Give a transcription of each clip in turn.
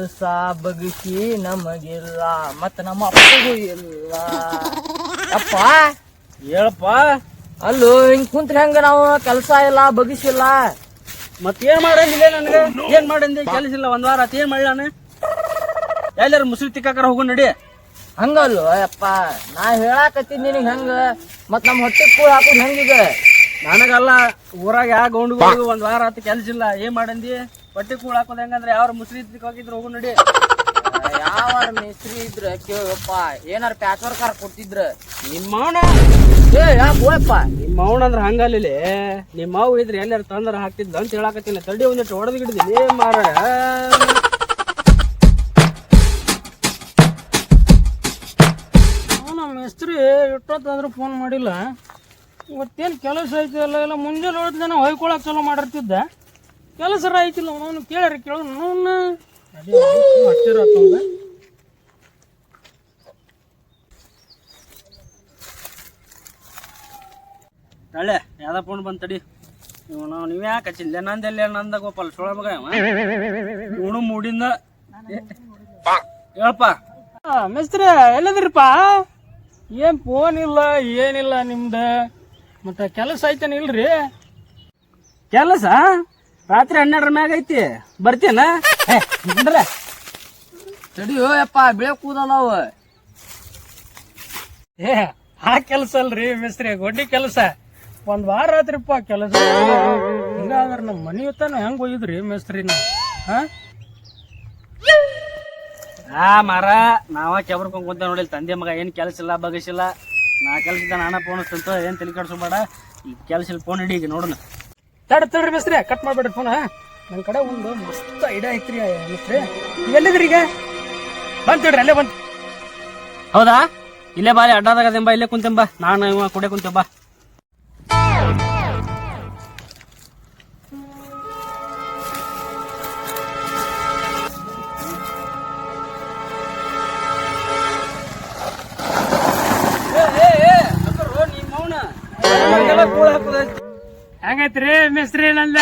ಕೆಲಸ ಬಗ್ಸಿ ನಮಗಿಲ್ಲ. ಮತ್ತ ನಮ್ಮ ಅಪ್ಪಗೂ ಇಲ್ಲ. ಅಪ್ಪ ಹೇಳಪ್ಪ ಅಲ್ಲೂ ಹಿಂಗ್ ಕುಂತ್ರ ಹೆಂಗ ನಾವು ಕೆಲಸ ಇಲ್ಲ ಬಗ್ಸಿಲ್ಲ ಮತ್ತೇನ್ ಮಾಡಂದಿಲ್ಲ ನನಗೆ? ಏನ್ ಮಾಡಂದಿ? ಕೆಲಸ ಇಲ್ಲ ಒಂದ್ ವಾರ ಆತ್ ಏನ್ ಮಾಡ್ಲಿ ನಾನು? ಎಲ್ಲಾರು ಮುಸುರಿ ತಿಕ್ಕಾಕರ ಹೋಗು ನಡಿ. ಹಂಗಲ್ಲೋ ಅಪ್ಪ? ನಾ ಹೇಳಾಕತ್ತೀನಿ ನಿನಗ್ ಹೆಂಗ? ಮತ್ ನಮ್ ಹೊಟ್ಟೆ ಕೂಳ್ ಹಾಕೋದ್ ಹೆಂಗಿದೆ? ನನಗಲ್ಲ ಊರಾಗ ಯಾವ ಗೌಂಡ್ ಒಂದ್ ವಾರ ಆತ ಕೆಲಸ ಇಲ್ಲ ಏನ್ ಮಾಡಂದಿ? ಹೊಟ್ಟೆ ಕೂಳ್ ಹಾಕೋದು ಹೆಂಗಂದ್ರೆ ಯಾವ ಮುಸ್ರಿ ಹೋಗಿದ್ರು ಹೋಗು ನಡಿ. ಯಾವ ಮಿಸ್ತ್ರಿ ಇದ್ರ ಕೇಳಪ್ಪ ಏನಾರ ಪ್ಯಾಚ್ ವರ್ಕ್ ಕೊಡ್ತಿದ್ರ. ನಿಮ್ಮ ಅವನ ಏ ಯಾಕೆ ಹೋಯಪ್ಪ ನಿಮ್ಮ ಅವನ ಅಂದ್ರೆ ಹಂಗಲ್ಲಿ ನಿಮ್ಮ ಅವು ಇದ್ರೆ ಎಲ್ಲಾರು ತಂದ್ರ ಹಾಕ್ತಿದ್ದ ಅಂತ ಹೇಳಾಕತ್ತೀನಿ. ತಡಿ ಒಂದಿಟ್ಟು ಹೊಡೆದ್ ಗಿಡದಿಲ್ಲ ಮಾರ ಮಿಸ್ತ್ರಿ ಹೆಸ್ರು ಇಟ್ಟೊತ್ತಾದ್ರೂ ಫೋನ್ ಮಾಡಿಲ್ಲ. ಇವತ್ತೇನು ಕೆಲಸ ಐತಿ ಅಲ್ಲ ಎಲ್ಲ ಮುಂಜಾನೆ ಹೊಡೆದ ಹೊಯ್ಕೊಳಕ್ ಚಲೋ ಮಾಡಿರ್ತಿದ್ದ. ಕೆಲಸ ಐತಿಲ್ಲ ಅವನು ಕೇಳ್ರಿ ಕೇಳು ಅವನ್ನ ತಳೆ ಯಾವ್ದ ಫೋನ್ ಬಂದ್ ತಡಿ. ಇವ್ ನಾವು ನೀವ್ ಯಾಕೆ ಹಚ್ಚಿಲ್ಲ ನಂದೆಲ್ಲ ನಂದ ಗೋಪಾಲ್ ಸೊಳ ಮಗ ಇವ. ಇವನು ಮೂಡಿಂದ ಹೇಳಪ್ಪ. ಮಿಸ್ತ್ರಿ ಎಲ್ಲದಿರಪ್ಪ ಏನ್ ಫೋನ್ ಇಲ್ಲ ಏನಿಲ್ಲ ನಿಮ್ದ? ಮತ್ತೆ ಕೆಲಸ ಐತೇನಿಲ್ರಿ ಕೆಲಸ? ರಾತ್ರಿ ಹನ್ನೆರಡರ ಮ್ಯಾಗ ಐತಿ. ಬರ್ತೀನ ತಡಿಯೋ ಯಪ್ಪ ಬೆಳೆ ಕೂದಲವ ಏ ಆ ಕೆಲಸ ಅಲ್ರಿ ಮಿಸ್ತ್ರಿ ಗೊಡ್ಡಿ ಕೆಲಸ. ಒಂದ್ ವಾರ ರಾತ್ರಿಪ್ಪ ಕೆಲಸ ಹಿಂಗಾದ್ರ ನಮ್ಮ ಮನಿ ಹೊತ್ತಾನ ಹೆಂಗ್ ಒಯ್ದ್ರಿ ಮಿಸ್ತ್ರಿನ ಹಾ? ಆ ಮಾರ ನಾವ ಕೆಬರ್ಕೊಂಡ್ ಕುಂತ ನೋಡಿಲ್ಲ ತಂದೆ ಮಗ ಏನ್ ಕೆಲಸ ಇಲ್ಲ ಬಗಸಿಲ್ಲ ನಾ ಕೆಲಸ ನಾನಾ ಫೋನ್ ಏನ್ ತಲೆ ಕೆಡ್ಸೋಬೇಡ ಈ ಕೆಲಸ ಇಲ್ಲ ಫೋನ್ ಹಿಡಿ ಈಗ ನೋಡೋಣ. ತಡ ತಡ್ರಿ ಮಿಸ್ತ್ರಿ ಕಟ್ ಮಾಡ್ಬೇಡ್ರಿ ಫೋನ್ ನನ್ನ ಕಡೆ ಒಂದು ಮಸ್ತ್ ಐಡಿಯಾ ಐತ್ರಿ ಮಿಸ್ತ್ರಿ ಎಲ್ಲಿದ್ರಿ ಈಗ? ಬಂದ್ ತಡ್ರಿ, ಅಲ್ಲೇ ಬಂತು ಹೌದಾ? ಇಲ್ಲೇ ಬಾರಿ ಅಡ್ಡಾದಾಗದೆಂಬ ಇಲ್ಲೇ ಕುಂತೆಂಬ ನಾನು ಕುಡೆ ಕುಂತೆಂಬ ಹೆಂಗೈತ್ರಿ ಮಿಸ್ತ್ರಿ ನಂದ?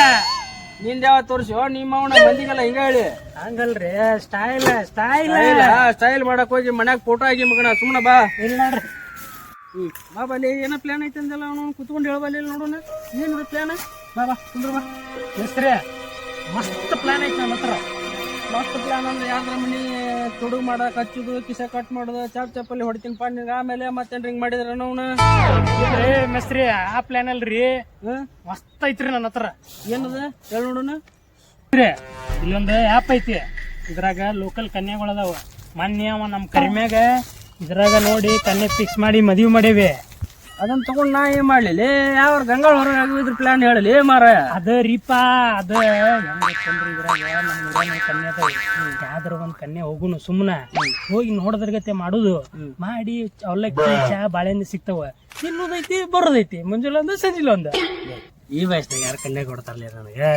ನಿಂದ ಯಾವ ತೋರಿಸೋ ನಿಮ್ಮ ಅವನ ಮಂದಿಗೆಲ್ಲ ಹಿಂಗ ಹೇಳಿ. ಹಂಗಲ್ರಿ ಸ್ಟೈಲ್ ಸ್ಟೈಲ್ ಸ್ಟೈಲ್ ಮಾಡಕ್ ಹೋಗಿ ಮನ್ಯಾಗ ಫೋಟೋ ಆಗಿ ಮಗನ ಸುಮ್ಮನೆ ಬಾ. ಇಲ್ಲ ನೋಡ್ರಿ. ಹ್ಮ್. ಬಾ ಬಲ್ಲಿ ಏನ ಪ್ಲಾನ್ ಐತೆ ಅಂದಲ್ಲ ಅವನು ಕುತ್ಕೊಂಡು ಹೇಳಬಲ್ಲಿ ನೋಡೋಣ. ಏನು ಪ್ಲಾನ್ ಬಾ ಬಾ ಕುಂದ್ರ ಬಾ. ಮಿಸ್ತ್ರಿ ಮಸ್ತ್ ಪ್ಲಾನ್ ಐತೆ ನನ್ನ ಹತ್ರ. ಮಸ್ತ್ ಪ್ಲಾನ್ ಅಂದ್ರೆ ಯಾವ್ದ್ರ ಮನಿ? ತುಡುಗ್ ಮಾಡಕ್ ಹಚ್ಚುದು ಕಿಸ ಕಟ್ ಮಾಡುದು ಚಾಪ್ ಚಾಪಲ್ಲಿ ಹೊಡಿತೀನಿ ಪಣ್ಣಿಗೆ ಆಮೇಲೆ ಮತ್ತೆ ಹಿಂಗ್ ಮಾಡಿದ್ರ ಅವನು? ಇಲ್ರಿ ಮಿಸ್ತ್ರಿ ಆ ಪ್ಲಾನ್ ಅಲ್ರಿ. ಮಸ್ತ್ ಐತ್ರಿ ನನ್ನ ಹತ್ರ. ಏನದ? ಹೇಳ ನೋಡೋಣ. ರೀ ಇಲ್ಲೊಂದು ಆ್ಯಪ್ ಐತಿ. ಇದ್ರಾಗ ಲೋಕಲ್ ಕನ್ಯಾಗಳದಾವ ಮೊನ್ನೆ ಅವ ನಮ್ಮ ಕರಿಮ್ಯಾಗ ಇದ್ರಾಗ ನೋಡಿ ಕನ್ಯೆ ಫಿಕ್ಸ್ ಮಾಡಿ ಮದುವೆ ಮಾಡೇವಿ. ಅದನ್ನ ತಗೊಂಡ್ ನಾ ಏನ್ ಮಾಡ್ಲಿಲ್ಲ ಯಾವ ಗಂಗಾಳ ಹೊರಗೆ ಆಗಿದ್ರ ಪ್ಲಾನ್ ಹೇಳಲಿ ಮಾರ ಅದ ರೀಪ ಅದ. ಇದ್ರಾಗ? ನಮ್ಮ ಊರಾನ ಕನ್ಯೆ ಅದಾವ ಯಾವ್ದಾರ ಒಂದ್ ಕನ್ಯೆ ಹೋಗುನು ಸುಮ್ನ. ಹೋಗಿ ನೋಡದ್ರಗತೆ ಮಾಡುದು. ಮಾಡಿ ಅವಲಕ್ಕಿ ಚಾ ಬಾಳೆಹಣ್ಣು ಸಿಗ್ತಾವ. ತಿನ್ನೋದೈತಿ ಬರೋದೈತಿ. ಮುಂಜಾನೆ ಒಂದು ಸಂಜಿಲ್ ಒಂದು. ಈ ವಯಸ್ಸಿನಾಗ ಯಾರು ಕನ್ಯಾ ಕೊಡ್ತಾರಲ್ಲ ನನಗೆ?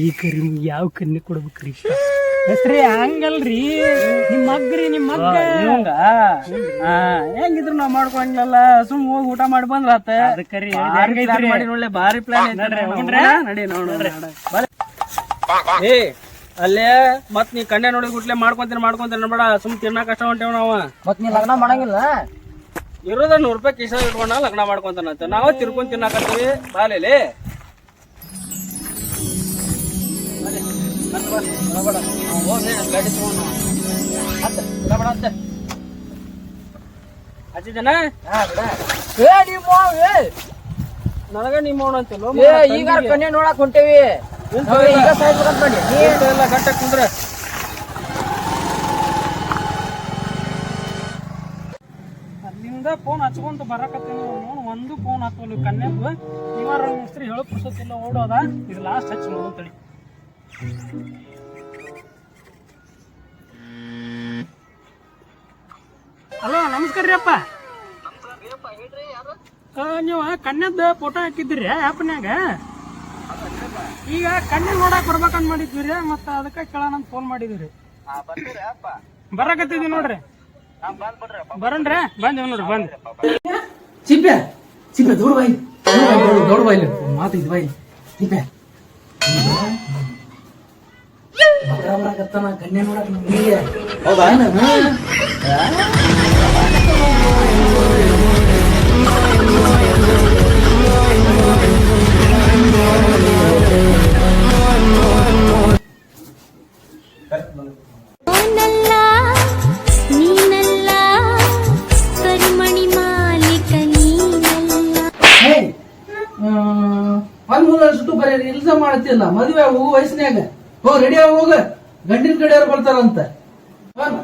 ಈ ಕರಿ ಯಾವ ಕನ್ಯೆ ಕೊಡ್ಬೇಕ್ರಿ ಹೆಸ್ರಿ ಹಂಗಲ್ರಿ. ನಿಮ್ ಮಗ್ರಿ ನಿಮ್ ಮಗ್ಗ ಇವಂಗ? ಹೆಂಗಿದ್ರು ನಾವ್ ಮಾಡ್ಕೊಂಡ್ಲಲ್ಲ ಸುಮ್ ಹೋಗಿ ಊಟ ಮಾಡಿ ಬಂದ್ರ ಆತ. ಅದಕ್ಕರಿ ಮಾಡಿ ನೋಡ್ಲೆ ಭಾರಿ ಪ್ಲಾನ್ ನಡಿ ನೋಡ್ರಿ ಏ ಅಲ್ಲೇ ಮತ್ ನೀ ಕಣ್ಣೆ ನೋಡಿ ಗುಟ್ಲೆ ಮಾಡ್ಕೊಂತೀನಿ ಮಾಡ್ಕೊಂತೀನಿ ಬೇಡ ಸುಮ್ ತಿನ್ನಕ್ ಕಷ್ಟ ಹೊಂಟೇವ್ ನಾವ. ಮತ್ ನೀ ಲಗ್ನ ಮಾಡಂಗಿಲ್ಲ? ಇರೋದ ನೂರ್ ರೂಪಾಯಿ ಕಿಶ ಇಟ್ಕೊಂಡ ಲಗ್ನ ಮಾಡ್ಕೊಂತಾನಂತ ನಾವ ತಿರ್ಕೊಂಡ್ ತಿನ್ನಾಕತ್ತೀವಿ ಬಾಲೇಲಿ. ನನಗ ನಿಮ್ಮ ಈಗ ಕನ್ಯೆ ನೋಡಕ್ ಹೊಂಟೇವಿ ಈಗ ಮಾಡಿ ಎಲ್ಲ ಕುಂದ್ರ ಅಲ್ಲಿಂದ ಫೋನ್ ಹಚ್ಕೊಂತ ಬರಕತ್ತೀನಿ ಒಂದು ಫೋನ್ ಹಾಕೋಲ್ ಕನ್ಯಾಗ ಇವಾರ ಹೆಸ್ರು ಹೇಳೋ ಪುರ್ಸತ್ತಿಲ್ಲ ಓಡೋದ ಇದು ಲಾಸ್ಟ್ ಹಚ್ಚಿ ನೋಡು ಹಲೋ ನಮಸ್ಕಾರ ರೀ ಅಪ್ಪ ನೀವು ಕಣ್ಣದ ಫೋಟೋ ಹಾಕಿದ್ರಿ ಆ್ಯಪ್ನ್ಯಾಗ ಈಗ ಕನ್ಯಾ ನೋಡಕ್ ಬರ್ಬೇಕಂತ ಮಾಡಿದ್ವಿ ರೀ ಮತ್ತೆ ಅದಕ್ಕೆ ಕೇಳೋಣ ಫೋನ್ ಮಾಡಿದ್ವಿ ಬರಕತ್ತಿದ್ವಿ ನೋಡ್ರಿ. ಬರನ್ರಿ, ಬಂದೇವ್ ನೋಡ್ರಿ ಬಂದ್ ಚಿಪ್ಪೆ ಚಿಪ್ಪೆ ದೊಡ್ಡ ಬಾಯಿ. ದೊಡ್ಡ ಬಾಯಿ, ಮಾತು ಇದು ಬಾಯಿ. ಚಿಪ್ಪೆ. ಬರಾಬರಾಗತ್ತಾನ ನೋಡಕ್ ನಮ್ಗೆ ಹೌದಾ? ಒಂದ್ ಮೂಲ ಸುಟ್ಟು ಬರೀ ಇಲ್ಸ ಮಾಡ್ತಿಲ್ಲ ಮದುವೆ ಹೋಗು ವಯಸ್ಸಿನಾಗ ಹೋಗ್ ರೆಡಿ ಆಗಿ ಹೋಗ. ಗಂಡಿನ ಕಡೆಯವ್ರು ಬರ್ತಾರಂತ? ಹೋಗ್.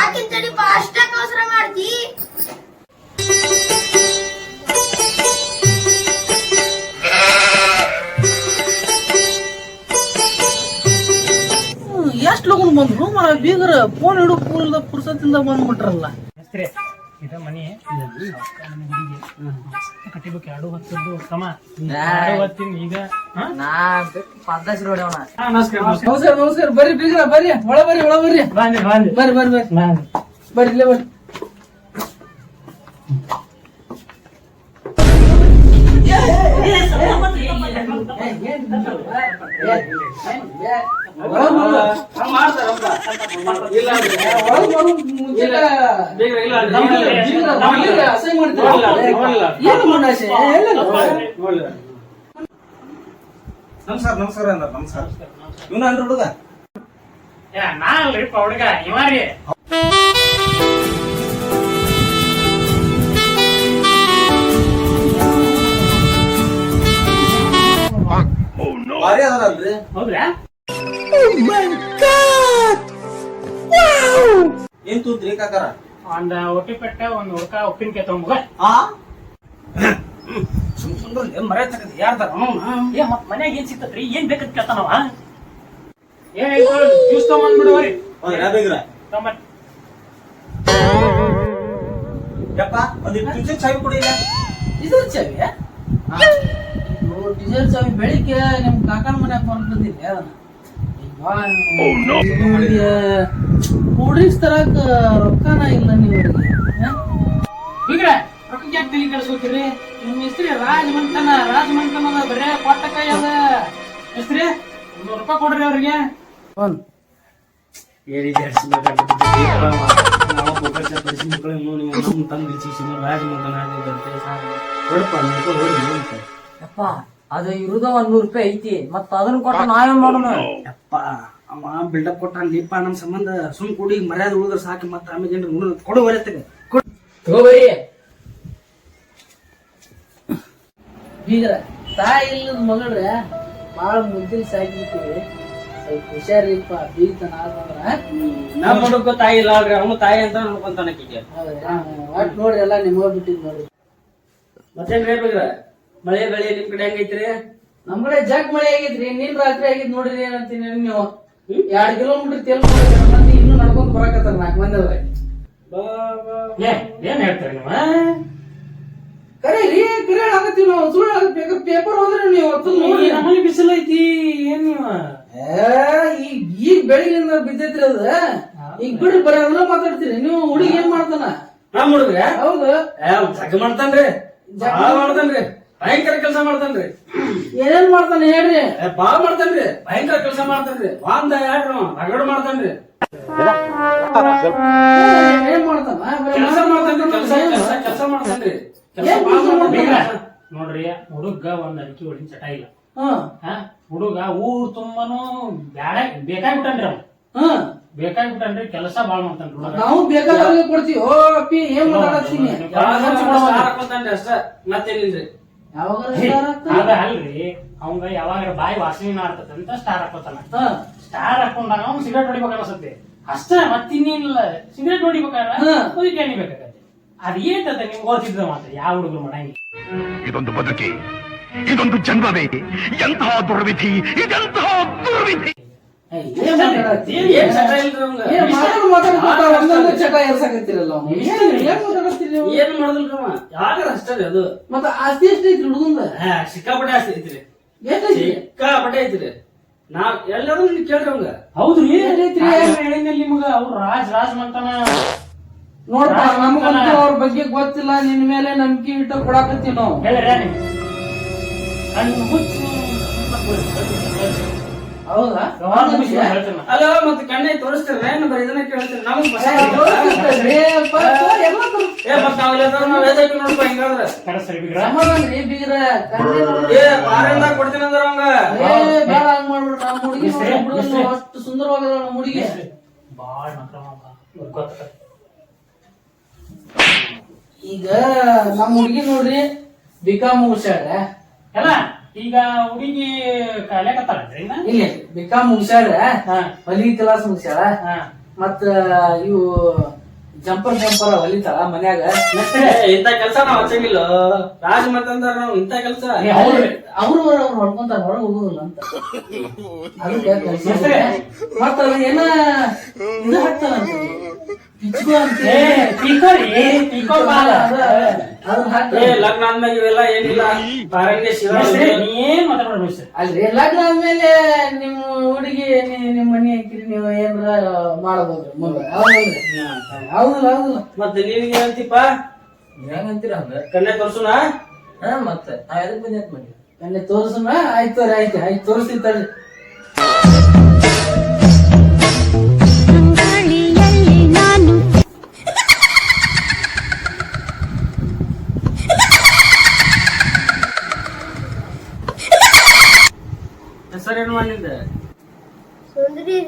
ಆಕಿಂತಡಿಪ ಅಷ್ಟಕ್ಕೆ ಅವಸರ ಮಾಡ್ತಿ. ಹ್ಮ್, ಎಷ್ಟ್ ಲಗುನ್ ಬಂದ್ರು? ಮರ ಬೀಗರ ಫೋನ್ ಇಡು ಪುರ್ಸತ್ತಿಂದ ಬಂದ್ಬಿಟ್ರಲ್ಲ. ಹೆಸ್ರೇ ಇದ ಮನಿ ಕಟ್ಟಿಬೇಕು ಎರಡು ಹೊತ್ತದ್ದು ತಮ್ಮ ಎರಡು ಹೊತ್ತಿನ ಈಗ ನಮಸ್ಕಾರ ನಮಸ್ಕಾರ ಬರ್ರಿ ಬೀಗ್ರ ಬರ್ರಿ ಒಳ ಬರ್ರಿ ಒಳ ಬರ್ರಿ ಬಂದ್ರಿ ಬಂದ್ರಿ ಬರ್ರಿ ಬರ್ರಿ ಬರ್ರಿ ಬರ್ರಿ ಇಲ್ಲೇ ಬರ್ರಿ ಏನ್. ನಮಸ್ಕಾರ ನಮಸ್ಕಾರ ಅಣ್ಣ ನಮಸ್ಕಾರ. ಇವನ ಅನ್ರಿ ಹುಡುಗ? ಏ, ನಾ ಅಲ್ರಿಪ್ಪ ಹುಡುಗ. ಇವ ರೀ. ಭಾರಿ ಅದಾರಲ್ರಿ. ಹೌದ್ರಾ? ಏನ್ ತೂತ್ರಿ ಕಾಕಾರ ಒಂದ್ ಒಟ್ಟಿ ಪೆಟ್ಟ ಒಂದ್ ಹುಡ್ಕ ಉಪ್ಪಿನಕಾಯಿ ತಗೊಂಬ ಆ? ಸುಮ್ ಸುಂದರ್ ಏನ್ ಮರ್ಯಾದೆ ತಗದು ಯಾರ್ದಾರ? ಏ ಮತ್ ಮನ್ಯಾಗ ಏನ್ ಸಿಕ್ತತ್ರಿ? ಏನ್ ಬೇಕಂತ ಕೇಳ್ತಾನವ ಏ ಜ್ಯೂಸ್ ತಗೊಂಡ್ಬಿಡುವರಿ ಹೌದ್ರಾ ಬೇಗ್ರ. ತಮ್ಮ ಯಪ್ಪ ಒಂದ್ ಟೀಚರ್ ಚಾವಿ ಕೊಡಿಲ್ಲ ಡೀಸೆಲ್ ಚಾವಿ? ಡೀಸೆಲ್ ಚಾವಿ ಬೆಳಿಗ್ಗೆ ನಿಮ್ ಕಾಕನ ಮನ್ಯಾಗ ಬಂದ್ ಬಂದಿದ್ದೆ ಅದನ್ನ ಕೂಡ್ರಿಸ್ ತರಕ ರೊಕ್ಕನ ಇಲ್ಲ ನೀವು ಬೀಗ್ರ ರೊಕ್ಕ ಯಾಕೆ ಕೆಡಿಸ್ಕೋತೀರಿ? ನಿಮ್ಮ ಮಿಸ್ತ್ರಿ ರಾಜ್ ಮಂಟನ ರಾಜ್ ಮಂಟನ ಅದ. ಬರೇ ಕೊಟ್ಟ ಕೈ ಅದ ರೂಪಾಯಿ ಕೊಡ್ರಿ ಅವ್ರಿಗೆ ಒಂದ್ ಹೇಳಿ ನಾವು ಪೋಕರ್ ಪಡಿಸಿ ಮಕ್ಕಳು ನೀವು ನಮ್ಮ ತಂದು ಇಚ್ಛಿಸಿ ರಾಜ ಅದು ಇರುದ ಒಂದ್ ನೂರ್ ರೂಪಾಯಿ ಐತಿ. ಮತ್ತ ಅದನ್ನ ಕೊಟ್ಟ ನಾವೇನ್ ಮಾಡೋಣ? ಯಪ್ಪ. ಅವ ಬಿಲ್ಡಪ್ ಕೊಟ್ಟ ಲೀಪ ನಮ್ ಸಂಬಂಧ ಸುಮ್ ಕೂಡಿ ಮರ್ಯಾದೆ ಉಳಿದ್ರೆ ಸಾಕು ಮತ್ತೆ ಆಮೇಲೆ ಏನ್ರ ಉಳಿದ ಕೊಡು ಬರತ್ತೆ ತಗೋಬರಿ ಬೀಗ್ರ ತಾಯಿ ಇಲ್ಲದ ಮಗಳ್ರೆ ಬಾಳ ಮುಂದಿನ ಸಾಕಿರ್ತೀವಿ ಸ್ವಲ್ಪ ಹುಷಾರಿಪ್ಪ ಬೀಗ್ತನ ಆದಂದ್ರ ನಮ್ಮ ಹುಡುಗ ತಾಯಿ ಇಲ್ಲ ಅಲ್ರಿ ಅವನು ತಾಯಿ ಅಂತ ಆಕಿಗೆ ಹೌದ್ರಾ? ಒಟ್ ನೋಡ್ರಿ ಎಲ್ಲ ನಿಮ್ಗ ಬಿಟ್ಟಿದ್ ನೋಡ್ರಿ. ಮತ್ತೇನ್ ಬೇಕ್ರ ಮಳೆ ಬೆಳೆ ನಿಮ್ ಕಡೆ ಹೆಂಗೈತ್ರಿ ನಮ್ ಕಡೆ ಜಗ್ ಮಳೆ ಆಗಿದ್ರಿ ನಿನ್ ರಾತ್ರಿ ಆಗಿದ್ ನೋಡ್ರಿ ಏನಂತೀನಿ ನೀವು? ಎರಡ್ ಕಿಲೋಮೀಟರ್ ತೇಲ್ ಮಂದಿ ಇನ್ನೂ ನಡ್ಕೊಂಡ್ ಬರಾಕತ್ತಾರ ನಾಲ್ಕು ಮಂದಿ ಅದ್ರ ಏ ಏನ್ ಹೇಳ್ತೀರಿ ನೀವು ಕರೆ ರೀ ಕರೆ ಆಗತ್ತೀವಿ ನಾವು ಸುಳ್ಳು ಆಗಬೇಕು ಪೇಪರ್ ಹೋದ್ರೆ ನೀವು ಹೊತ್ತು ನೋಡ್ರಿ. ನಮ್ಮಲ್ಲಿ ಬಿಸಿಲು ಐತಿ ಏನ್ ನೀವು? ಈಗ ಈಗ ಬೆಳಿಗ್ಗೆಯಿಂದ ಬಿದ್ದೈತ್ರಿ ಅದ. ಈಗ ಬಿಡ್ರಿ ಬರೀ ಅದ್ರ ಮಾತಾಡ್ತೀರಿ. ನೀವು ಹುಡುಗಿ ಏನ್ ಮಾಡ್ತಾನ? ನಮ್ ಹುಡುಗ್ರ ಹೌದು. ಜಗ್ ಮಾಡ್ತಾನ್ರಿ. ಬಾಳ ಮಾಡ್ತಾನ್ರಿ. ಭಯಂಕರ ಕೆಲಸ ಮಾಡ್ತಾನ್ರಿ. ಏನೇನ್ ಮಾಡ್ತಾನ ಹೇಳ್ರಿ. ಬಾಳ ಮಾಡ್ತಾನ್ರಿ. ಭಯಂಕರ ಕೆಲಸ ಮಾಡ್ತಾನ್ರಿ. ವಾಂದ ಯಾರು ರಗಡ್ ಮಾಡ್ತಾನ್ರಿ. ಏನ್ ಮಾಡ್ತಾನ? ಕೆಲಸ ಮಾಡ್ತಾನ್ರಿ ಕೆಲಸ ಏನ್ ಕೆಲಸ ಕೆಲಸ ಮಾಡ್ತಾನ್ರಿ. ಕೆಲಸ ಏನ್ ಬಾಳ ಕೆಲ್ಸ ಮಾಡ್ತಾನ್ರಿ. ಮಾಡ್ತಾನ? ನೋಡ್ರಿ ಹುಡುಗ ಒಂದ್ ಅಡಿಕೆ ಹೊಡಿನ ಚಟ ಇಲ್ಲ. ಹ್ಮ್ ಹಾ ಹುಡುಗ ಊರ್ ತುಂಬಾನು ಬೇಡ ಬೇಕಾಗ್ಬಿಟ್ಟನ್ರಿ ಅವ್ ಹ್ಮ್ ಬೇಕಾಗ್ಬಿಟ್ಟನ್ರಿ ಕೆಲಸ ಬಾಳ ಮಾಡ್ತಾನ್ರಿ ಹುಡುಗ. ನಾವು ಕೊಡ್ತೀವಿ. ಓ ಅಪ್ಪಿ ಏನ್ ಮಾತಾಡತ್ತೀನಿ? ಅಷ್ಟ. ಮತ್ತೇನಿಲ್ರಿ? ಅದ ಅಲ್ರಿ ಅವಂಗ ಯಾವಾಗ ಬಾಯಿ ವಾಸನೆ ಮಾಡ್ತದಂತ ಸ್ಟಾರ್ ಹಾಕೋತಾನ ಸ್ಟಾರ್ ಹಾಕೊಂಡಾಗ ಅವ್ನು ಸಿಗರೇಟ್ ಹೊಡಿಬೇಕು ಅನ್ಸತ್ತೆ ಅಷ್ಟ ಮತ್ತಿನ್ನೇನಿಲ್ಲ ಸಿಗರೇಟ್ ಹೊಡಿಬೇಕಾದ್ರೆ ಹಾ. ಅದಕ್ಕೆ ಎಣ್ಣೆ ಬೇಕಾಗತ್ತೆ ಅದ್ ಏತದ ನಿಮ್ಗೆ ಓದ್ತಿದ್ದ ಮಾತ್ರ ಯಾವ ಹುಡುಗರು ಮಾಡಂಗಿ? ಇದೊಂದು ಬದುಕಿ ಇದೊಂದು ಜನ್ಮವೇ ಎಂತಹ ದುರ್ವಿಧಿ ಇದೆಂತಹ ದುರ್ವಿಧಿ. ಒಂದೊಂದು ಚಟ ಎರ್ಸಾಕತ್ತೀರಲ್ಲ. ಏನ್ ಅಷ್ಟೇ ಅದು. ಮತ್ತ ಆಸ್ತಿ ಎಷ್ಟು ಐತ್ರಿ ಹುಡುಗಂದ? ಹಾ, ಸಿಕ್ಕಾಪಟ್ಟೆ ಆಸ್ತಿ ಐತ್ರಿ. ಸಿಕ್ಕಾಪಟ್ಟೆ ನಾ ಎಲ್ಲರೂ ನೀವು ಕೇಳ್ರಿ ಅವಂಗ ಹೌದ್ರಿ? ನಿಮ್ಗ? ಅವ್ರು ರಾಜ್ ರಾಜ್ ಮಂತನ ನೋಡ್ಪ ನಮಗಂತೂ ಅವ್ರ ಬಗ್ಗೆ ಗೊತ್ತಿಲ್ಲ. ನಿನ್ ಮೇಲೆ ನಂಬಿಕೆ ಇಟ್ಟು ಕೊಡಾಕತ್ತೀವಿ ನಾವು. ಹೇಳ್ರಿ ಮುಚ್ಚಿ ಹೌದಾ. ಅಲ್ಲ ಮತ್ತೆ ಕಣ್ಣೆ ತೋರಿಸ್ತೀರ ಏನು ಬರೀ ಇದನ್ನ ಕೇಳ್ತೀರಿ ನಮಗ್ ಬಸ ಏ ಮತ್ ನಾವ್ ಇಲ್ಲದ್ರ ನಾವ್ ಎದಕ್ಕೆ ನೋಡ್ಪ ಹಿಂಗಾದ್ರೆ ಬಿಗ್ರ. ಏ ಬಾರಿಂದ ಕೊಡ್ತೀನಿ ಅಂದ್ರ ಅವಂಗ. ಅಷ್ಟು ಸುಂದರವಾಗದ ನಮ್ಮ ಹುಡುಗಿ. ಗೊತ್ತ ಈಗ ನಮ್ಮ ಹುಡುಗಿ ನೋಡ್ರಿ ಬಿಕಾಮ್ ಮುಗಿಸ್ಯಾಳ. ಅಲ್ಲ ಈಗ ಹುಡುಗಿ ಕಾಲೇಕತ್ತಾಳ್ರಿ ಇನ್ನ? ಇಲ್ಲ ಬಿಕಾಮ್ ಮುಗಿಸ್ಯಾಳ. ಹಾ. ಹೊಲಿಗೆ ಕ್ಲಾಸ್ ಮುಗಿಸ್ಯಾಳ. ಹಾ. ಮತ್ತ ಇವು ಜಂಪರ್ ಜಂಪರ್ ಹೊಲಿತಾಳ ಮನ್ಯಾಗ. ಇಂತ ಇಂಥ ಕೆಲ್ಸ ನಾವ್ ಹಚ್ಚಂಗಿಲ್ಲ? ರಾಜ್ ಮತ್ತಂದ್ರ ನಾವ್ ಇಂತ ಕೆಲಸ. ಅವ್ರು ಅವ್ರ ಅವ್ರು ಹೊಡ್ಕೊಂತಾರ ಹೊರಗೆ ಹೋಗುದಿಲ್ಲ ಅಂತ. ಅದಕ್ಕೆ ಮತ್ತ? ಅವ್ರ ಏನ ಇದು ಹಾಕ್ತಾರ ಲಗ್ನ ಆದ್ಮೇಲೆ ಇವೆಲ್ಲ ಏನಿಲ್ಲ. ಪಾರಂಗೆ ನೀ ಏನ್ ಮಾತಾಡ್ಬೇಡ ಮಿಸ್ತ್ರಿ. ಅಲ್ರಿ ಲಗ್ನ ಆದ್ಮೇಲೆ ನಿಮ್ಮ ಹುಡುಗಿ ನೀ- ನಿಮ್ಮ ಮನೆ ಹಾಕಿರಿ ನೀವು ಏನ್ರ ಮಾಡಬಹುದು ಮುಂದೆ. ಹೌದಲ್ಲ ಹೌದಿಲ್ಲ ಮತ್ತೆ ನೀವ್ ಅಂತಿಪ್ಪ? ಹೆಂಗಂತೀರ ಹಂಗ ಕಣ್ಣೆ ತೋರ್ಸುನ? ಹಾ ಮತ್ತೆ. ನಾವ್ ಎದಕ್ ಬಂದಿತ್ ಬನ್ನಿ ನನ್ನ ತೋರ್ಸಣ ಆಯ್ತು ಆಯ್ತು ಆಯ್ತು. ತೋರಿಸ್ತೀನಿ ತಡ್ರಿ ಹೆಸರೇನು ಸುಂದರಿ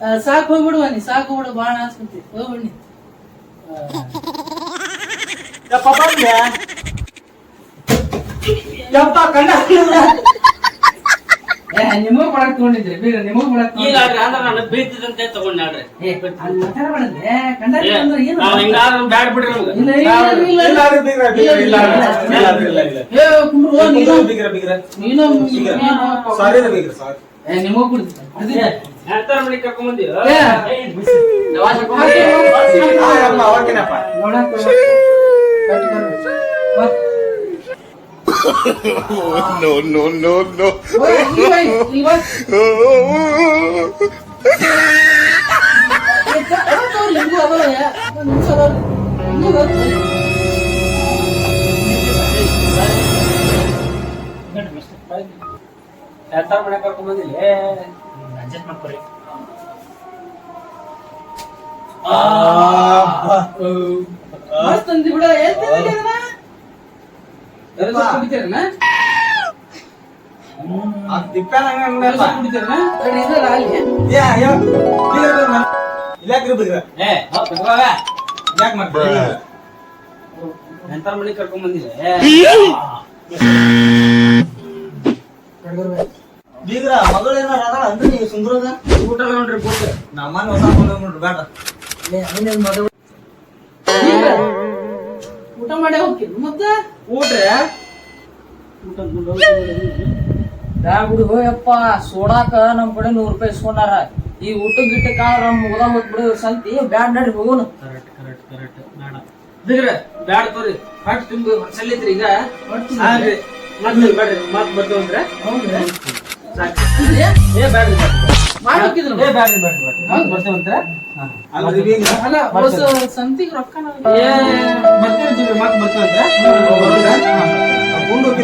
ಆ, ಸಾಕ್ ಹೋಗ್ಬಿಡು ಬನ್ನಿ ಸಾಕು ಹೋಗ್ಬಿಡು ಬಾಣ ಅನ್ಸ್ಕೊಂತಿ ಹೋಗ್ಬಿಡಿ ಯಪ್ಪ ಕಣ್ಣ ನಿಮಗ್ ಕೊಡಕ್ ತಗೊಂಡಿದ್ರಿ ಬೀರ ನಿಮಗ್ ಕೊಡಕ್ ಈಗ ಆದ್ರೆ ಅಂದ್ರೆ ನಾನು ಬೀಳ್ತಿದಂತೆ ತಗೊಂಡ್ರಿ ಏ ಅಲ್ಲಿ ಮಾತಾಡ್ಬಾರ್ದು ಏ ಕಂಡಕ್ಟರ್ ಅಂದ್ರೆ ಏನು ನಾವ್ ಹಿಂಗಾದ್ರೆ ಬ್ಯಾಡ್ ಬಿಡ್ರಿ ನಮ್ಗೆ ಇಲ್ಲ ಇಲ್ಲ ಇಲ್ಲ ಇಲ್ಲ ರೀ ಬೀಗ್ರ, ಬೀಗ್ರ, ಇಲ್ಲ ರೀ. ಇಲ್ಲ ರೀ, ಇಲ್ಲ, ಇಲ್ಲ. ಏ ಕುಂಡ್ರು ಓ, ನೀನು ಬೀಗ್ರ, ಬೀಗ್ರ. ನೀನು ಬೀಗ್ರ. ನೀನು ಸಾರಿ ರೀ ಬೀಗ್ರ, ಸಾರಿ. ಏ ನಿಮಗ್ ಕೊಡ್ತೀನಿ No, no, no, no. ಗಂಡ ಮಿಸ್ತ್ರಿ. ಎಂತಾರ ಮನೆ ಕರ್ಕೊಂಡ್ ಬಂದಿಲ್ಲ ಹ್ಮ್, ಮಾಡ್ಕೊರಿ. ಮಸ್ತ್ ಅಂದಿ ಬಿಡ ಏನ್ ತಿಂದಿರಿ ಅದನ್ನ? ಎಲ್ರು ಕುಡಿತೀರನ? ಆ ತಿಪ್ಪೆನ ಹಂಗ ಎಲ್ರು ಹಂಗಪ್ಪ. ಕುಡಿತೀರನ? ತಡಿ, ಇದ್ರಲ್ಲಿ ಅಲ್ಲಿ. ಏ, ಅಯ್ಯೋ, ಬೀಗ್ರ, ಬೀಗ್ರ. ಇಲ್ಯಾಕ್ರಿ ಬೀಗ್ರ? ಏ ಹೋಗ್ ಕುತ್ಕೊಳ್ಳ. ಯಾಕ್ ಮಾಡ್ತೀರಿ ಬೀಗ್ರ? ಎಂತಾರ ಮನೆ ಕರ್ಕೊಂಡ್ ಬಂದಿಲ್ಲ ಬೀಗ್ರ ಮಗಳು ಏನಾರ ಅದಾಳ ಅಂದ್ರೆ ನೀವು ಸುಂದರದ ಊಟ ನೋಡ್ರಿ ಬೂಟ್ ನಮ್ಮನ್ನ ಹೊಸ ಬಂದ ನೋಡ್ರಿ ಬೇಡ ಏ, ಅವನೇನ್ ಮದುವೆ? ಇಲ್ಲ. ಊಟ ಮಾಡೇ ಹೋಗ್ತೀನಿ ಮತ್ತೆ ಊಟ್ರಿ ಬ್ಯಾಗುಡಿ ಹೋಯಪ್ಪ ಯಪ್ಪ ಸೋಡಾಕ ನಮ್ಮ ಕಡೆ ನೂರ್ ರೂಪಾಯಿ ಇಸ್ಕೊಂಡಾರ. ಈ ಊಟ ಗಿಟ್ಟ ಕಾಳ ನಮ್ಮ ಮುಗದ ಹೋಗ್ಬಿಡಿ ಸಂತಿ ಬ್ಯಾಡ್ ನಡ್ರಿ ಹೋಗೋಣ ಕರೆಕ್ಟ್ ಕರೆಕ್ಟ್ ಕರೆಕ್ಟ್ ಬೇಡ. ಬಿಗ್ರ ಬ್ಯಾಡ ತೋರಿ. ಹೊಟ್ಟೆ ತುಂಬ ಸಲ್ಲಿತ್ರಿ ಈಗ. ಹಾಗ್ರಿ ಮತ್ತೆ ಬೇಡ್ರಿ ಮತ್? ಸಾಕು ಅಂದ್ರೆ. ಏ ಬ್ಯಾಡ್ರಿ ಮಾಡ್ಬೇಕಿದ್ರು. ಏ ಬ್ಯಾಡ್ರಿ ಬ್ಯಾಡ್ರಿ ಬ್ಯಾಡ್ರಿ. ಅಲ್ಲ ಸಂತಿಗ್ ರೊಕ್ಕ ನಾವು- ಏ ಬರ್ತೀವಿ ಮತ್